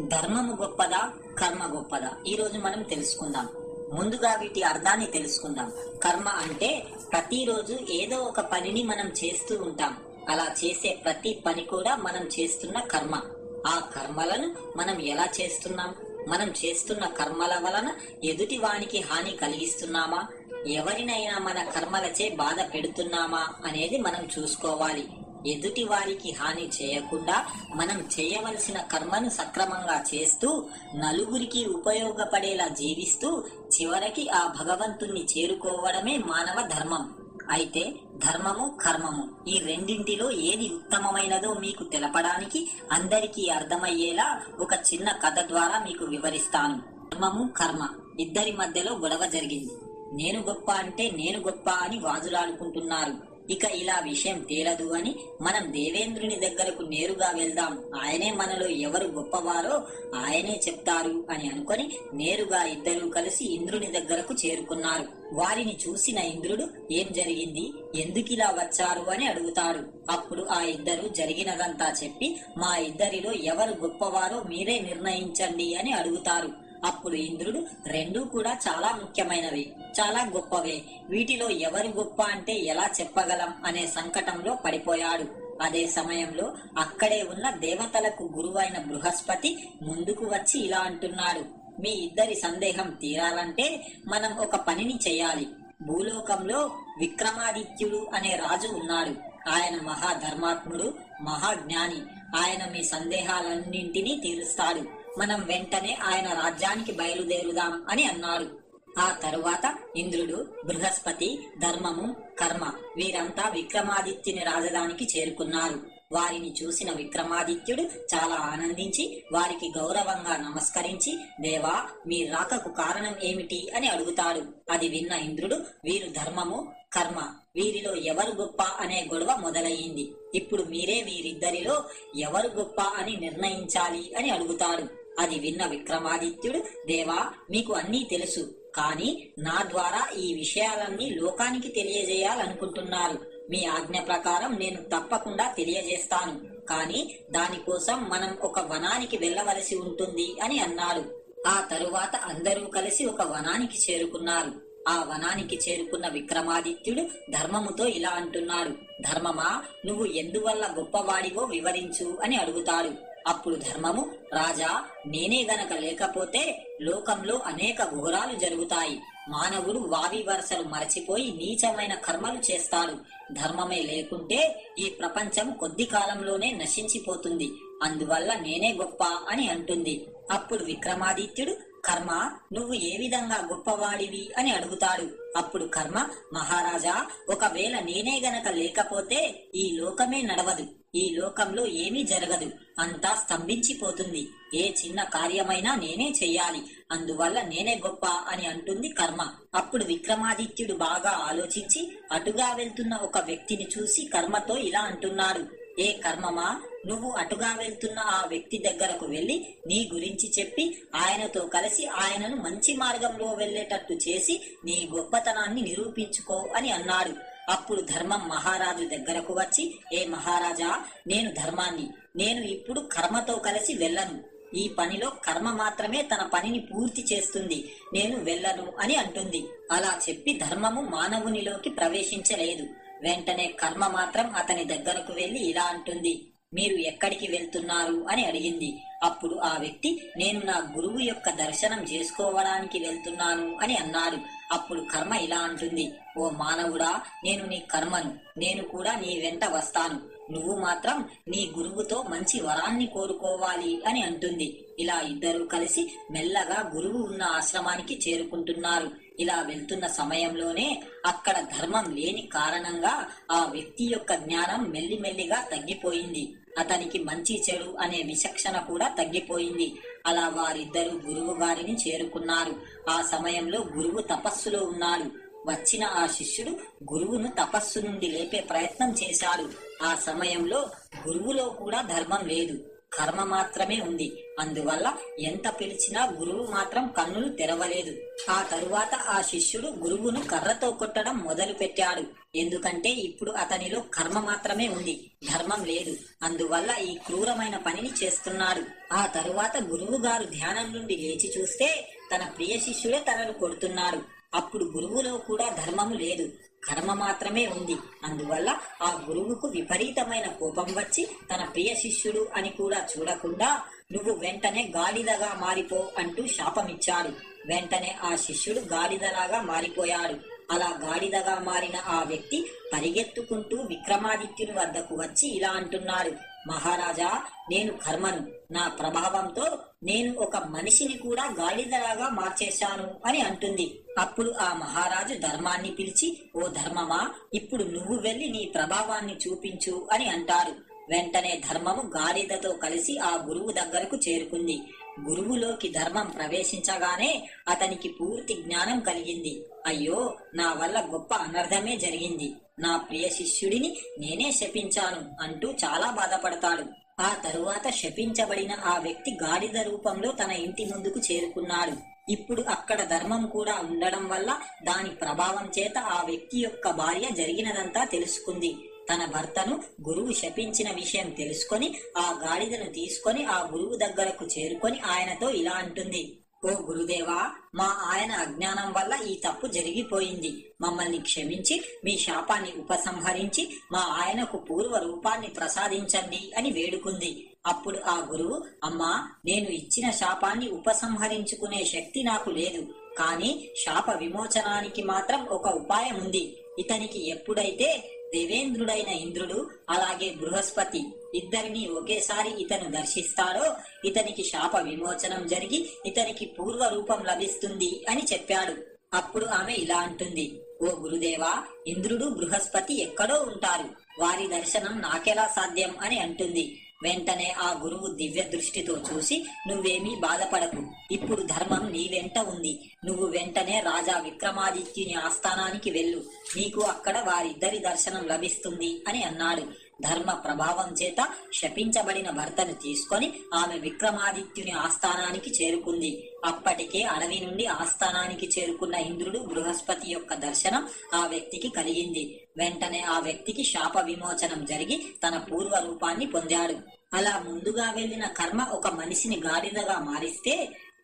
ధర్మము గొప్పదా కర్మ గొప్పదా? ఈ రోజు మనం తెలుసుకుందాం. ముందుగా వీటి అర్థాన్ని తెలుసుకుందాం. కర్మ అంటే ప్రతిరోజు ఏదో ఒక పనిని మనం చేస్తూ ఉంటాం. అలా చేసే ప్రతి పని కూడా మనం చేస్తున్న కర్మ. ఆ కర్మలను మనం ఎలా చేస్తున్నాం? మనం చేస్తున్న కర్మల వలన ఎదుటి వానికి హాని కలిగిస్తున్నామా? ఎవరినైనా మన కర్మలచే బాధ పెడుతున్నామా? అనేది మనం చూసుకోవాలి. ఎదుటి వారికి హాని చేయకుండా మనం చేయవలసిన కర్మను సక్రమంగా చేస్తూ నలుగురికి ఉపయోగపడేలా జీవిస్తూ చివరికి ఆ భగవంతుణ్ణి చేరుకోవడమే మానవ ధర్మం. అయితే ధర్మము కర్మము ఈ రెండింటిలో ఏది ఉత్తమమైనదో మీకు తెలపడానికి అందరికీ అర్థమయ్యేలా ఒక చిన్న కథ ద్వారా మీకు వివరిస్తాను. ధర్మము కర్మ ఇద్దరి మధ్యలో గొడవ జరిగింది. నేను గొప్ప అంటే నేను గొప్ప అని వాదులాడుకుంటున్నారు ఇక ఇలా విషయం తేలదు అని మనం దేవేంద్రుని దగ్గరకు నేరుగా వెళ్దాం. ఆయనే మనలో ఎవరు గొప్పవారో ఆయనే చెప్తారు అని అనుకొని నేరుగా ఇద్దరూ కలిసి ఇంద్రుని దగ్గరకు చేరుకున్నారు. వారిని చూసిన ఇంద్రుడు ఏం జరిగింది? ఎందుకిలా వచ్చారు అని అడుగుతాడు అప్పుడు ఆ ఇద్దరు జరిగినదంతా చెప్పి మా ఇద్దరిలో ఎవరు గొప్పవారో మీరే నిర్ణయించండి అని అడుగుతారు. అప్పుడు ఇంద్రుడు రెండూ కూడా చాలా ముఖ్యమైనవి చాలా గొప్పవే. వీటిలో ఎవరు గొప్ప అంటే ఎలా చెప్పగలం అనే సంకటంలో పడిపోయాడు. అదే సమయంలో అక్కడే ఉన్న దేవతలకు గురువైన బృహస్పతి ముందుకు వచ్చి ఇలా అంటున్నాడు మీ ఇద్దరి సందేహం తీరాలంటే మనం ఒక పనిని చేయాలి. భూలోకంలో విక్రమాదిత్యుడు అనే రాజు ఉన్నాడు. ఆయన మహాధర్మాత్ముడు మహాజ్ఞాని. ఆయన మీ సందేహాలన్నింటినీ తీరుస్తాడు. మనం వెంటనే ఆయన రాజ్యానికి బయలుదేరుదాం అని అన్నారు. ఆ తరువాత ఇంద్రుడు బృహస్పతి ధర్మము కర్మ వీరంతా విక్రమాదిత్యుని రాజధానికి చేరుకున్నారు. వారిని చూసిన విక్రమాదిత్యుడు చాలా ఆనందించి వారికి గౌరవంగా నమస్కరించి దేవా మీ రాకకు కారణం ఏమిటి? అని అడుగుతాడు. అది విన్న ఇంద్రుడు వీరు ధర్మము కర్మ వీరిలో ఎవరు గొప్ప అనే గొడవ మొదలయ్యింది. ఇప్పుడు మీరే వీరిద్దరిలో ఎవరు గొప్ప అని నిర్ణయించాలి? అని అడుగుతాడు. అది విన్న విక్రమాదిత్యుడు దేవా మీకు అన్నీ తెలుసు. కానీ నా ద్వారా ఈ విషయాలన్నీ లోకానికి తెలియజేయాలనుకుంటున్నారు. మీ ఆజ్ఞ ప్రకారం నేను తప్పకుండా తెలియజేస్తాను. కానీ దానికోసం మనం ఒక వనానికి వెళ్ళవలసి ఉంటుంది అని అన్నాడు ఆ తరువాత అందరూ కలిసి ఒక వనానికి చేరుకున్నారు. ఆ వనానికి చేరుకున్న విక్రమాదిత్యుడు ధర్మముతో ఇలా అంటున్నాడు ధర్మమా నువ్వు ఎందువల్ల గొప్పవాడివో వివరించు అని అడుగుతాడు. అప్పుడు ధర్మము రాజా నేనే గనక లేకపోతే లోకంలో అనేక ఘోరాలు జరుగుతాయి. మానవుడు వావి వరసలు మరచిపోయి నీచమైన కర్మలు చేస్తాడు ధర్మమే లేకుంటే ఈ ప్రపంచం కొద్ది కాలంలోనే నశించిపోతుంది. అందువల్ల నేనే గొప్ప అని అంటుంది. అప్పుడు విక్రమాదిత్యుడు కర్మ నువ్వు ఏ విధంగా గొప్పవాడివి అని అడుగుతాడు. అప్పుడు కర్మ మహారాజా ఒకవేళ నేనే గనక లేకపోతే ఈ లోకమే నడవదు. ఈ లోకంలో ఏమీ జరగదు. అంతా స్తంభించిపోతుంది. ఏ చిన్న కార్యమైనా నేనే చెయ్యాలి. అందువల్ల నేనే గొప్ప అని అంటుంది కర్మ. అప్పుడు విక్రమాదిత్యుడు బాగా ఆలోచించి అటుగా వెళ్తున్న ఒక వ్యక్తిని చూసి కర్మతో ఇలా అంటున్నాడు. ఏ కర్మమా? నువ్వు అటుగా వెళ్తున్న ఆ వ్యక్తి దగ్గరకు వెళ్ళి నీ గురించి చెప్పి ఆయనతో కలిసి ఆయనను మంచి మార్గంలో వెళ్ళేటట్టు చేసి నీ గొప్పతనాన్ని నిరూపించుకో అని అన్నాడు. అప్పుడు ధర్మం మహారాజు దగ్గరకు వచ్చి ఏ మహారాజా నేను ధర్మాన్ని నేను ఇప్పుడు కర్మతో కలిసి వెళ్ళను. ఈ పనిలో కర్మ మాత్రమే తన పనిని పూర్తి చేస్తుంది. నేను వెళ్ళను అని అంటుంది. అలా చెప్పి ధర్మము మానవునిలోకి ప్రవేశించలేదు. వెంటనే కర్మ మాత్రం అతని దగ్గరకు వెళ్ళి ఇలా అంటుంది మీరు ఎక్కడికి వెళ్తున్నారు? అని అడిగింది. అప్పుడు ఆ వ్యక్తి నేను నా గురువు యొక్క దర్శనం చేసుకోవడానికి వెళ్తున్నాను అని అన్నాడు అప్పుడు కర్మ ఇలా అంటుంది ఓ మానవుడా నేను నీ కర్మను నేను కూడా నీ వెంట వస్తాను. నువ్వు మాత్రం నీ గురువుతో మంచి వరాన్ని కోరుకోవాలి అని అంటుంది. ఇలా ఇద్దరూ కలిసి మెల్లగా గురువు ఉన్న ఆశ్రమానికి చేరుకుంటున్నారు. ఇలా వెళ్తున్న సమయంలోనే అక్కడ ధర్మం లేని కారణంగా ఆ వ్యక్తి యొక్క జ్ఞానం మెల్లిమెల్లిగా తగ్గిపోయింది. అతనికి మంచి చెడు అనే విచక్షణ కూడా తగ్గిపోయింది. అలా వారిద్దరూ గురువు గారిని చేరుకున్నారు. ఆ సమయంలో గురువు తపస్సులో ఉన్నాడు. వచ్చిన ఆ శిష్యుడు గురువును తపస్సు నుండి లేపే ప్రయత్నం చేశాడు. ఆ సమయంలో గురువులో కూడా ధర్మం లేదు. కర్మ మాత్రమే ఉంది. అందువల్ల ఎంత పిలిచినా గురువు మాత్రం కన్నులు తెరవలేదు. ఆ తరువాత ఆ శిష్యుడు గురువును కర్రతో కొట్టడం మొదలు పెట్టాడు ఎందుకంటే ఇప్పుడు అతనిలో కర్మ మాత్రమే ఉంది. ధర్మం లేదు. అందువల్ల ఈ క్రూరమైన పనిని చేస్తున్నాడు. ఆ తరువాత గురువు గారు ధ్యానం నుండి లేచి చూస్తే తన ప్రియ శిష్యుడే తనను కొడుతున్నాడు. అప్పుడు గురువులో కూడా ధర్మము లేదు. కర్మ మాత్రమే ఉంది. అందువల్ల ఆ గురువుకు విపరీతమైన కోపం వచ్చి తన ప్రియ శిష్యుడు అని కూడా చూడకుండా నువ్వు వెంటనే గాలిదగా మారిపో అంటూ శాపమిచ్చాడు. వెంటనే ఆ శిష్యుడు గాలిదలాగా మారిపోయాడు. అలా గాడిదగా మారిన ఆ వ్యక్తి పరిగెత్తుకుంటూ విక్రమాదిత్యుని వద్దకు వచ్చి ఇలా అంటున్నాడు. మహారాజా నేను కర్మను. నా ప్రభావంతో నేను ఒక మనిషిని కూడా గాడిదలాగా మార్చేశాను అని అంటుంది. అప్పుడు ఆ మహారాజు ధర్మాన్ని పిలిచి ఓ ధర్మమా ఇప్పుడు నువ్వు వెళ్ళి నీ ప్రభావాన్ని చూపించు అని అంటారు. వెంటనే ధర్మము గాడిదతో కలిసి ఆ గురువు దగ్గరకు చేరుకుంది. గురువులోకి ధర్మం ప్రవేశించగానే అతనికి పూర్తి జ్ఞానం కలిగింది. అయ్యో నా వల్ల గొప్ప అనర్థమే జరిగింది. నా ప్రియ శిష్యుడిని నేనే శపించాను అంటూ చాలా బాధపడతాడు. ఆ తరువాత శపించబడిన ఆ వ్యక్తి గాడిద రూపంలో తన ఇంటి ముందుకు చేరుకున్నాడు. ఇప్పుడు అక్కడ ధర్మం కూడా ఉండడం వల్ల దాని ప్రభావం చేత ఆ వ్యక్తి యొక్క భార్య జరిగినదంతా తెలుసుకుంది. తన భర్తను గురువు శపించిన విషయం తెలుసుకొని ఆ గాడిదను తీసుకొని ఆ గురువు దగ్గరకు చేరుకొని ఆయనతో ఇలా అంటుంది. ఓ గురుదేవా మా ఆయన అజ్ఞానం వల్ల ఈ తప్పు జరిగిపోయింది. మమ్మల్ని క్షమించి మీ శాపాన్ని ఉపసంహరించి మా ఆయనకు పూర్వ రూపాన్ని ప్రసాదించండి అని వేడుకుంది. అప్పుడు ఆ గురువు అమ్మా నేను ఇచ్చిన శాపాన్ని ఉపసంహరించుకునే శక్తి నాకు లేదు. కానీ శాప విమోచనానికి మాత్రం ఒక ఉపాయం ఉంది. ఇతనికి ఎప్పుడైతే దేవేంద్రుడైన ఇంద్రుడు అలాగే బృహస్పతి ఇద్దరిని ఒకేసారి ఇతను దర్శిస్తాడో ఇతనికి శాప విమోచనం జరిగి ఇతనికి పూర్వ రూపం లభిస్తుంది అని చెప్పాడు. అప్పుడు ఆమె ఇలా అంటుంది ఓ గురుదేవా ఇంద్రుడు బృహస్పతి ఎక్కడో ఉంటారు. వారి దర్శనం నాకెలా సాధ్యం? అని అంటుంది. వెంటనే ఆ గురువు దివ్య దృష్టితో చూసి నువ్వేమీ బాధపడకు. ఇప్పుడు ధర్మం నీ వెంట ఉంది. నువ్వు వెంటనే రాజా విక్రమాదిత్యుని ఆస్థానానికి వెళ్ళు. నీకు అక్కడ వారిద్దరి దర్శనం లభిస్తుంది అని అన్నాడు. ధర్మ ప్రభావం చేత శపించబడిన భర్తను తీసుకొని ఆమె విక్రమాదిత్యుని ఆస్థానానికి చేరుకుంది. అప్పటికే అడవి నుండి ఆస్థానానికి చేరుకున్న ఇంద్రుడు బృహస్పతి యొక్క దర్శనం ఆ వ్యక్తికి కలిగింది. వెంటనే ఆ వ్యక్తికి శాప విమోచనం జరిగి తన పూర్వ రూపాన్ని పొందాడు. అలా ముందుగా వెళ్ళిన కర్మ ఒక మనిషిని గాడిదగా మారిస్తే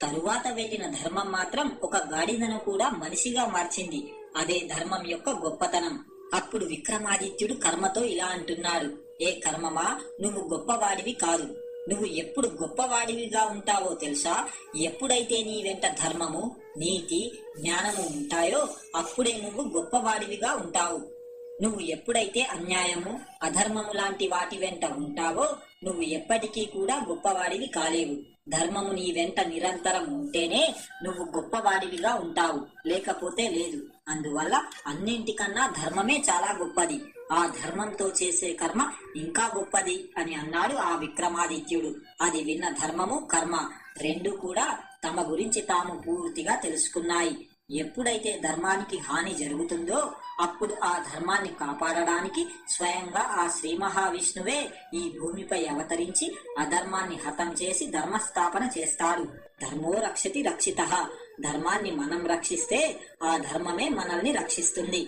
తరువాత వెళ్ళిన ధర్మం మాత్రం ఒక గాడిదను కూడా మనిషిగా మార్చింది. అదే ధర్మం యొక్క గొప్పతనం. అప్పుడు విక్రమాదిత్యుడు కర్మతో ఇలా అంటున్నాడు. ఏ కర్మమా? నువ్వు గొప్పవాడివి కాదు. నువ్వు ఎప్పుడు గొప్పవాడివిగా ఉంటావో తెలుసా? ఎప్పుడైతే నీ వెంట ధర్మము నీతి జ్ఞానము ఉంటాయో అప్పుడే నువ్వు గొప్పవాడివిగా ఉంటావు. నువ్వు ఎప్పుడైతే అన్యాయము అధర్మము లాంటి వాటి వెంట ఉంటావో నువ్వు ఎప్పటికీ కూడా గొప్పవాడివి కాలేవు. ధర్మము నీ వెంట నిరంతరం ఉంటేనే నువ్వు గొప్పవాడివిగా ఉంటావు. లేకపోతే లేదు. అందువల్ల అన్నింటికన్నా ధర్మమే చాలా గొప్పది. ఆ ధర్మంతో చేసే కర్మ ఇంకా గొప్పది అని అన్నాడు ఆ విక్రమాదిత్యుడు. అది విన్న ధర్మము కర్మ రెండు కూడా తమ గురించి తాము పూర్తిగా తెలుసుకున్నాయి. ఎప్పుడైతే ధర్మానికి హాని జరుగుతుందో అప్పుడు ఆ ధర్మాన్ని కాపాడడానికి స్వయంగా ఆ శ్రీ మహావిష్ణువే ఈ భూమిపై అవతరించి అధర్మాన్ని హతం చేసి ధర్మస్థాపన చేస్తాడు. ధర్మో రక్షతి రక్షిత. ధర్మాన్ని మనం రక్షిస్తే ఆ ధర్మమే మనల్ని రక్షిస్తుంది.